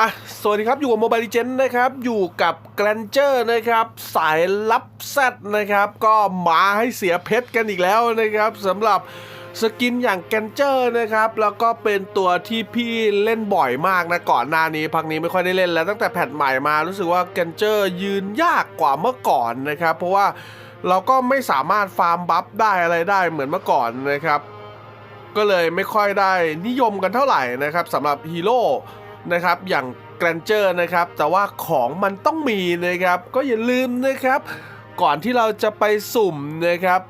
อะ สวัสดีครับ อยู่กับ Mobile Legends นะครับ อยู่กับ g r a n g e r นะครับ สายลับแซดนะครับ ก็มาให้เสียเพชรกันอีกแล้วนะครับสำหรับสกินอย่าง g r a n g e r นะครับ แล้วก็เป็นตัวที่พี่เล่นบ่อยมากนะก่อนหน้านี้พักนี้ไม่ค่อยได้เล่นแล้วตั้งแต่แพทใหม่มารู้สึกว่า g r a n g e r ยืนยากกว่าเมื่อก่อนนะครับ เพราะว่าเราก็ไม่สามารถฟาร์มบัฟได้อะไรได้เหมือนเมื่อก่อนนะครับ ก็เลยไม่ค่อยได้นิยมกันเท่าไหร่นะครับสำหรับฮีโร่ นะครับอย่างแกรนเจอร์นะครับแต่ว่าของมันต้องมีนะครับก็อย่าลืมนะครับก่อนที่เราจะไปสุ่มนะครับ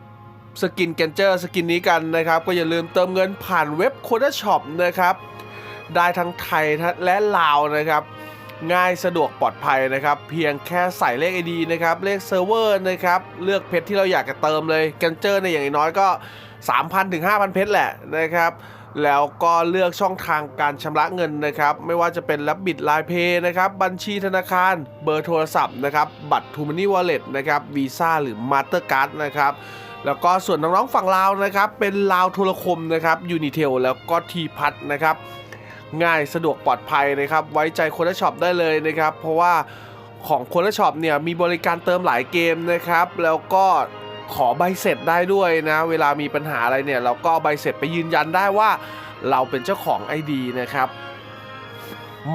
สกินแกรนเจอร์สกินนี้กันนะครับ ก็อย่าลืมเติมเงินผ่านเว็บโคดช็อปนะครับ ได้ทั้งไทยและลาวนะครับ ง่ายสะดวกปลอดภัยนะครับ เพียงแค่ใส่เลข ID นะครับ เลขเซิร์ฟเวอร์นะครับ เลือกเพชรที่เราอยากจะเติมเลยแกนเจอร์ในอย่างน้อยก็ 3,000ถึง5,000 เพชรแหละนะครับ แล้วก็เลือกช่องทางการชำระเงินนะครับ ไม่ว่าจะเป็นรับบิดไลน์เพย์นะครับ บัญชีธนาคาร เบอร์โทรศัพท์นะครับ บัตรทูมานี่วอลเล็ตนะครับวีซ่าหรือมาสเตอร์การ์ดนะครับแล้วก็ส่วนน้องๆฝั่งลาวนะครับ เป็นลาวโทรคมนะครับยูนิเทลแล้วก็ทีพัทนะครับ ง่ายสะดวกปลอดภัยนะครับ ไว้ใจคนละช็อปได้เลยนะครับ เพราะว่าของคนละช็อปเนี่ยมีบริการเติมหลายเกมนะครับ แล้วก็ ขอใบเสร็จได้ด้วยนะ เวลามีปัญหาอะไรเนี่ยเราก็ใบเสร็จไปยืนยันได้ว่าเราเป็นเจ้าของ ID นะครับ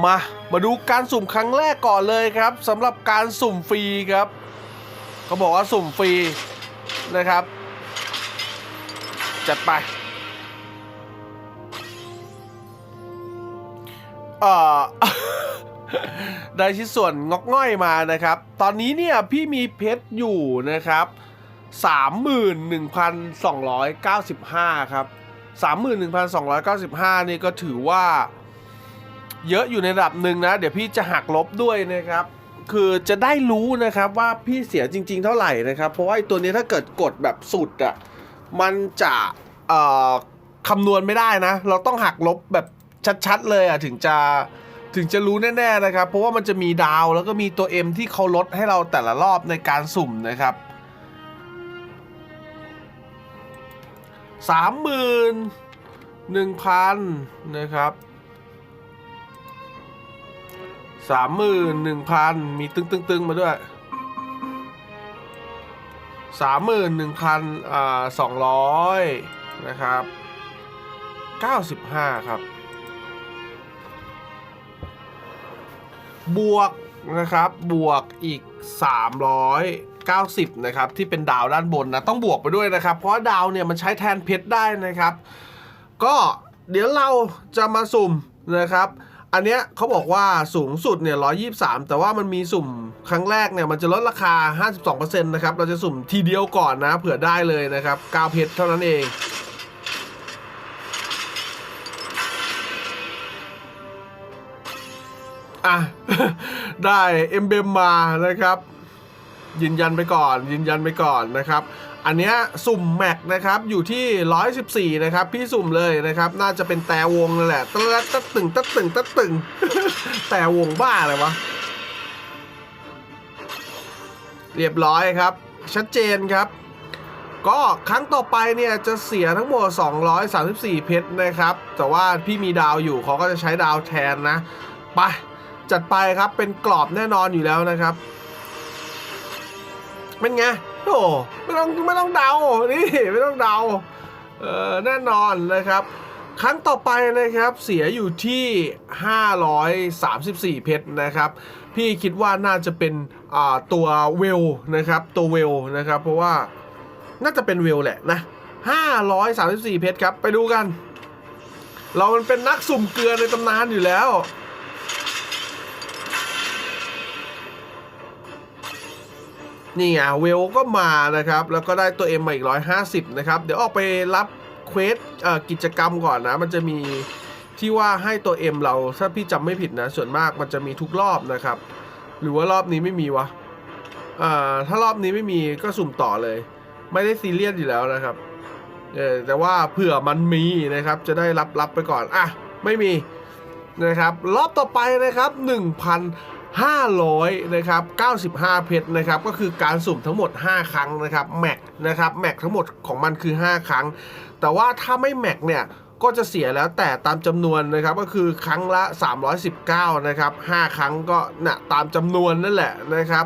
มา มาดูการสุ่มครั้งแรกก่อนเลยครับสำหรับการสุ่มฟรีครับเขาบอกว่าสุ่มฟรีนะครับ จัดไปเอ่อได้ชิ้นส่วนงอกง่อยมานะครับ ตอนนี้เนี่ยพี่มีเพชรอยู่นะครับ 31,295 ครับ 31,295 นี่ก็ถือว่า เยอะอยู่ในระดับหนึ่งนะ เดี๋ยวพี่จะหักลบด้วยนะครับ คือจะได้รู้นะครับว่าพี่เสียจริง ๆ เท่าไหร่นะครับ เพราะว่าไอ้ตัวนี้ถ้าเกิดกดแบบสุดอะ่ะ มันจะคำนวณไม่ได้นะ เราต้องหักลบแบบชัดๆ เลยอะ่ะถึงจะถึงจะรู้แน่ๆนะครับ เพราะว่ามันจะมีดาวแล้วก็มีตัว M ที่เขาลดให้เราแต่ละรอบในการสุ่มนะครับ สามหมื่นหนึ่งพันนะครับสามหมื่นหนึ่งพันมีตึงตึงตึงมาด้วยสามหมื่นหนึ่งพันอ่าสองร้อยนะครับเก้าสิบห้าครับ บวก นะครับ บวกอีก 390 นะครับ ที่เป็นดาวด้านบนนะ ต้องบวกไปด้วยนะครับ เพราะว่าดาวเนี่ยมันใช้แทนเพชรได้นะครับ ก็เดี๋ยวเราจะมาสุ่มนะครับ อันเนี้ยเขาบอกว่าสูงสุดเนี่ย 123 แต่ว่ามันมีสุ่มครั้งแรกเนี่ย มันจะลดราคา 52%นะครับ เราจะสุ่มทีเดียวก่อนนะ เผื่อได้เลยนะครับ 9 เพชรเท่านั้นเอง อะ ได้เอ็มเบมมานะครับ ยืนยันไปก่อน ยืนยันไปก่อนนะครับ อันเนี้ยสุ่มแม็กนะครับ อยู่ที่ 114 นะครับ พี่สุ่มเลยนะครับ น่าจะเป็นแต่วงนั่นแหละตะละตะตึงตะตึงตะตึง แต่วงบ้าเลยวะ เรียบร้อยครับ ชัดเจนครับก็ครั้งต่อไปเนี่ยจะเสียทั้งหมด 234 เพชรนะครับ แต่ว่าพี่มีดาวอยู่เขาก็จะใช้ดาวแทนนะ ไป จัดไปครับเป็นกรอบแน่นอนอยู่แล้วนะครับเป็นไงโอ้ไม่ต้องไม่ต้องเดานี่ไม่ต้องเดาเออแน่นอนนะครับ ครั้งต่อไปนะครับเสียอยู่ที่ 534 เพชรนะครับ พี่คิดว่าน่าจะเป็นตัวเวลนะครับตัวเวลนะครับ เพราะว่าน่าจะเป็นเวลแหละนะ534 เพชรครับ ไปดูกัน เรามันเป็นนักสุ่มเกลือในตำนานอยู่แล้ว นี่ไงเวลก็มานะครับ แล้วก็ได้ตัว M มาอีก 150 นะครับ เดี๋ยวออกไปรับเควสกิจกรรมก่อนนะ มันจะมีที่ว่าให้ตัว M เราถ้าพี่จำไม่ผิดนะ ส่วนมากมันจะมีทุกรอบนะครับ หรือว่ารอบนี้ไม่มีวะอ่าถ้ารอบนี้ไม่มีก็สุ่มต่อเลย ไม่ได้ซีเรียสอยู่แล้วนะครับเออแต่ว่าเผื่อมันมีนะครับ จะได้รับรับไปก่อน อะ ไม่มีนะครับ รอบต่อไปนะครับ 500นะครับ95 เพชรนะครับก็คือการสุ่มทั้งหมด 5 ครั้งนะครับแม็กนะครับแม็กทั้งหมดของมันคือ 5 ครั้ง แต่ว่าถ้าไม่แม็กเนี่ยก็จะเสียแล้วแต่ตามจำนวนนะครับก็คือครั้งละ 319นะครับ5ครั้งก็นะ่ะตามจำนวนนั่นแหละนะครับ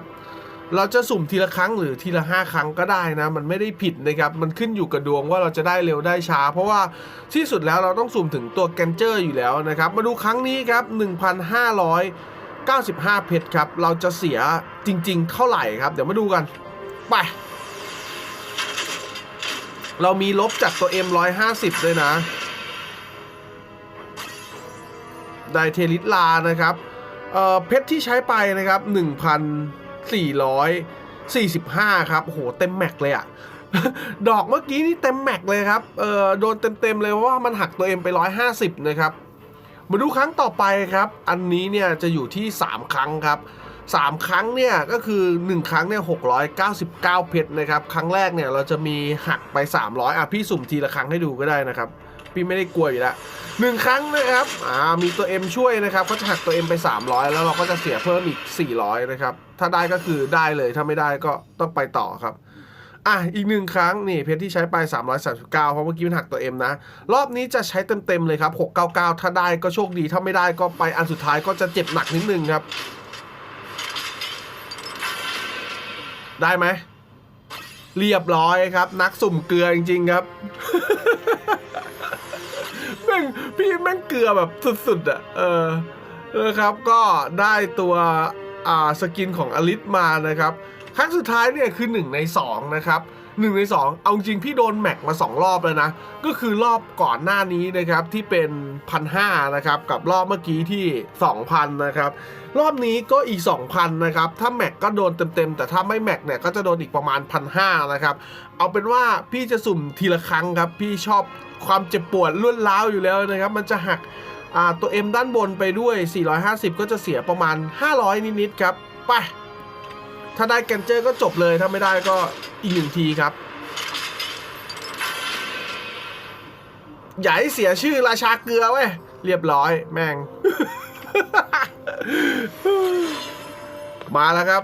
เราจะสุ่มทีละครั้งหรือทีละ 5 ครั้งก็ได้นะ มันไม่ได้ผิดนะครับ มันขึ้นอยู่กับดวงว่าเราจะได้เร็วได้ช้า เพราะว่าที่สุดแล้วเราต้องสุ่มถึงตัวแกนเจอร์อยู่แล้วนะครับ มาดูครั้งนี้ครับ 95 เพชรครับ เราจะเสียจริง ๆ เท่าไหร่ครับ เดี๋ยวมาดูกัน ไป เรามีลบจากตัว M150 ด้วยนะ ไดเทลิสลานะครับเเพชรที่ใช้ไปนะครับ 1,445 ครับโหเต็มแม็กเลยอะดอกเมื่อกี้นี่เต็มแม็กเลยครับ เออโดนเต็มๆเลยเพราะว่ามันหักตัวเอ็มไป 150 นะครับ มาดูครั้งต่อไปครับ อันนี้เนี่ยจะอยู่ที่ 3 ครั้งครับ3 ครั้งเนี่ยก็คือ 1 ครั้งเนี่ย699 เพชรนะครับ ครั้งแรกเนี่ยเราจะมีหักไป 300 อะพี่สุ่มทีละครั้งให้ดูก็ได้นะครับ พี่ไม่ได้กลัวอยู่แล้วหนึ่งครั้งนะครับ อ่า มีตัว M ช่วยนะครับ ก็จะหักตัว M ไป 300 แล้วเราก็จะเสียเพิ่มอีก 400 นะครับ ถ้าได้ก็คือได้เลย ถ้าไม่ได้ก็ต้องไปต่อครับ อะอีกหนึ่งครั้งนี่เพชรที่ใช้ไป 339 เพราะเมื่อกี้มันหักตัว M นะ รอบนี้จะใช้เต็มๆเลยครับ 699 ถ้าได้ก็โชคดี ถ้าไม่ได้ก็ไปอันสุดท้ายก็จะเจ็บหนักนิดนึงครับ ได้ไหม เรียบร้อยครับ นักสุ่มเกลือจริงๆครับแม่งพี่แม่งเกลือแบบสุดๆอะเออนะครับก็ได้ตัวอ่าสกินของอลิสมานะครับ ครั้งสุดท้ายเนี่ยคือ 1 ใน 2 นะครับ1ใน 2 เอาจริงพี่โดนแม็กมา 2 รอบแล้วนะ ก็คือรอบก่อนหน้านี้นะครับที่เป็นพันห้านะครับกับรอบเมื่อกี้ที่ 2,000 นะครับ รอบนี้ก็อีก 2,000 นะครับ ถ้าแม็กก็โดนเต็มๆ แต่ถ้าไม่แม็กเนี่ยก็จะโดนอีกประมาณ1,500นะครับ เอาเป็นว่าพี่จะสุ่มทีละครั้งครับ พี่ชอบความเจ็บปวดรวดร้าวอยู่แล้วนะครับ มันจะหักอ่าตัว M ด้านบนไปด้วย 450 ก็จะเสียประมาณ 500 นิดๆครับไป ถ้าได้แกนเจอร์ก็จบเลยถ้าไม่ได้ก็อีกหนึ่งทีครับ อย่าให้เสียชื่อราชาเกลือเว้ย เรียบร้อยแม่ง มาแล้วครับ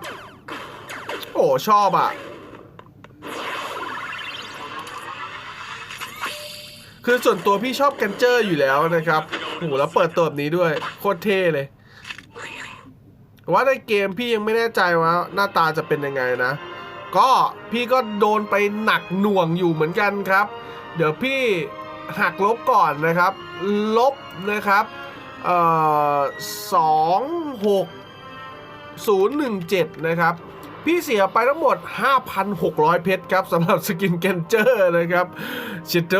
โอ้ชอบอะ คือส่วนตัวพี่ชอบแกนเจอร์อยู่แล้วนะครับโอ้โหแล้วเปิดตัวแบบนี้ด้วย โคตรเท่เลย ว่าในเกมพี่ยังไม่แน่ใจว่าหน้าตาจะเป็นยังไงนะ ก็พี่ก็โดนไปหนักหน่วงอยู่เหมือนกันครับ เดี๋ยวพี่หักลบก่อนนะครับ ลบนะครับเอ่อสองหกศูนย์หนึ่งเจ็ดนะครับ พี่เสียไปทั้งหมด 5,600 เพชรครับสำหรับสกินเกนเจอร์นะครับชิโต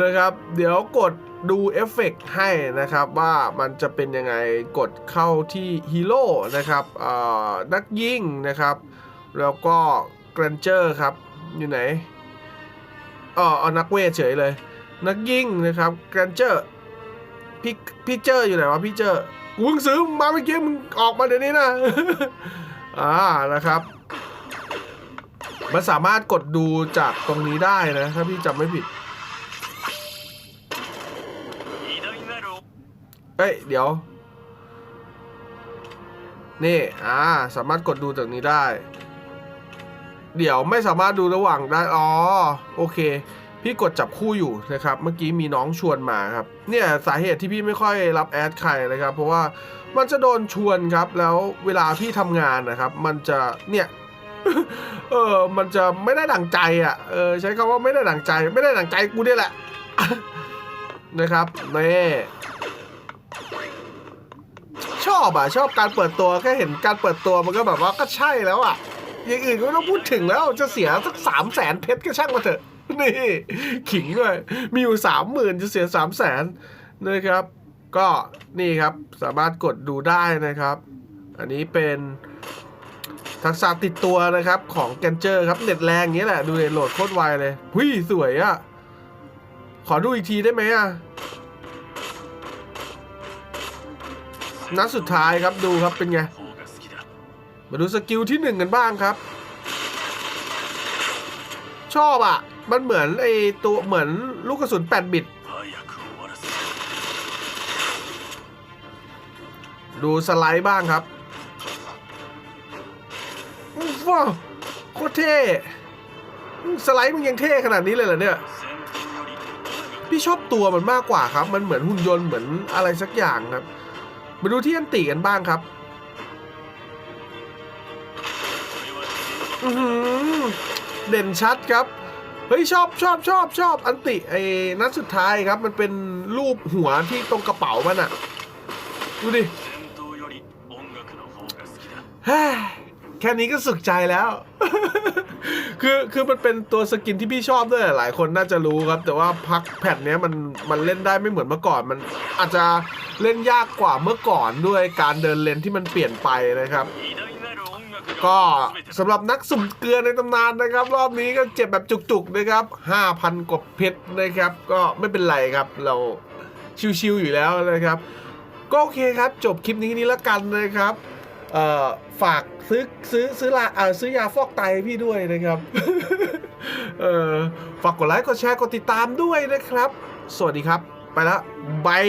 นะครับ เดี๋ยวกด ดูเอฟเฟกต์ให้นะครับว่ามันจะเป็นยังไงกดเข้าที่ฮีโร่นะครับเออนักยิงนะครับ แล้วก็เกรนเจอร์ครับ อยู่ไหนอ๋อเอานักเวทเฉยเลย นักยิงนะครับเกรนเจอร์พี่พี่เจอร์อยู่ไหนวะพี่เจอร์กูเพิ่งซื้อมาเมื่อกี้มึงออกมาเดี๋ยวนี้นะอ่านะครับมันสามารถกดดูจากตรงนี้ได้นะ ถ้าพี่จำไม่ผิด เอ้ย เดี๋ยว นี่ อ่า สามารถกดดูจากนี้ได้ เดี๋ยวไม่สามารถดูระหว่างได้ อ๋อ โอเค พี่กดจับคู่อยู่นะครับ เมื่อกี้มีน้องชวนมาครับ เนี่ยสาเหตุที่พี่ไม่ค่อยรับแอดใครนะครับ เพราะว่ามันจะโดนชวนครับ แล้วเวลาพี่ทำงานนะครับ มันจะ เนี่ยเออ มันจะไม่ได้ดังใจอะ เออ ใช้คำว่าไม่ได้ดังใจ ไม่ได้ดังใจกูเนี่ยแหละ นะครับนี่ อบอะชอบการเปิดตัวแค่เห็นการเปิดตัวมันก็แบบว่าก็ใช่แล้วอะอย่างอื่นก็ไม่ต้องพูดถึงแล้วจะเสียสักสามแสนเพชรก็ช่างมาเถอะนี่ขิงด้วยมีอยู่สามหมื่นจะเสียสามแสนนะครับ ก็นี่ครับสามารถกดดูได้นะครับ อันนี้เป็นทักษะติดตัวนะครับของแกนเจอร์ครับเน็ตแรงอย่างนี้แหละ ดูเลยโหลดโคตรไวเลยหุยสวยอะ่ะ ขอดูอีกทีได้ไหมอะ นัดสุดท้ายครับดูครับเป็นไง มาดูสกิลที่หนึ่งกันบ้างครับ ชอบอะ มันเหมือนไอตัวเหมือนลูกกระสุน 8 บิต ดูสไลด์บ้างครับว้าวโคตรเท่ สไลด์มึงยังเท่ขนาดนี้เลยเหรอเนี่ย พี่ชอบตัวมันมากกว่าครับ มันเหมือนหุ่นยนต์เหมือนอะไรสักอย่างครับ มาดูที่อันติกันบ้างครับอืเด่นชัดครับ เฮ้ยชอบชอบชอบชอบอันติไอ้นัดสุดท้ายครับ มันเป็นรูปหัวที่ตรงกระเป๋ามันอะดูดิแค่นี้ก็สุขใจแล้ว คือคือมันเป็นตัวสกินที่พี่ชอบด้วยหลายคนน่าจะรู้ครับ แต่ว่าพักแพทเนี้ยมันมันเล่นได้ไม่เหมือนเมื่อก่อน มันอาจจะเล่นยากกว่าเมื่อก่อนด้วยการเดินเลนที่มันเปลี่ยนไปนะครับ ก็สำหรับนักสุ่มเกลือในตำนานนะครับ รอบนี้ก็เจ็บแบบจุกๆนะครับ 5,000 กว่าเพชรนะครับ ก็ไม่เป็นไรครับเราชิวๆอยู่แล้วนะครับ ก็โอเคครับ จบคลิปนี้นี้แล้วกันนะครับ ฝากซื้อซื้อซื้อลาซื้อยาฟอกไตให้พี่ด้วยนะครับเออฝากกดไลค์กดแชร์กดติดตามด้วยนะครับ สวัสดีครับ ไปแล้วบาย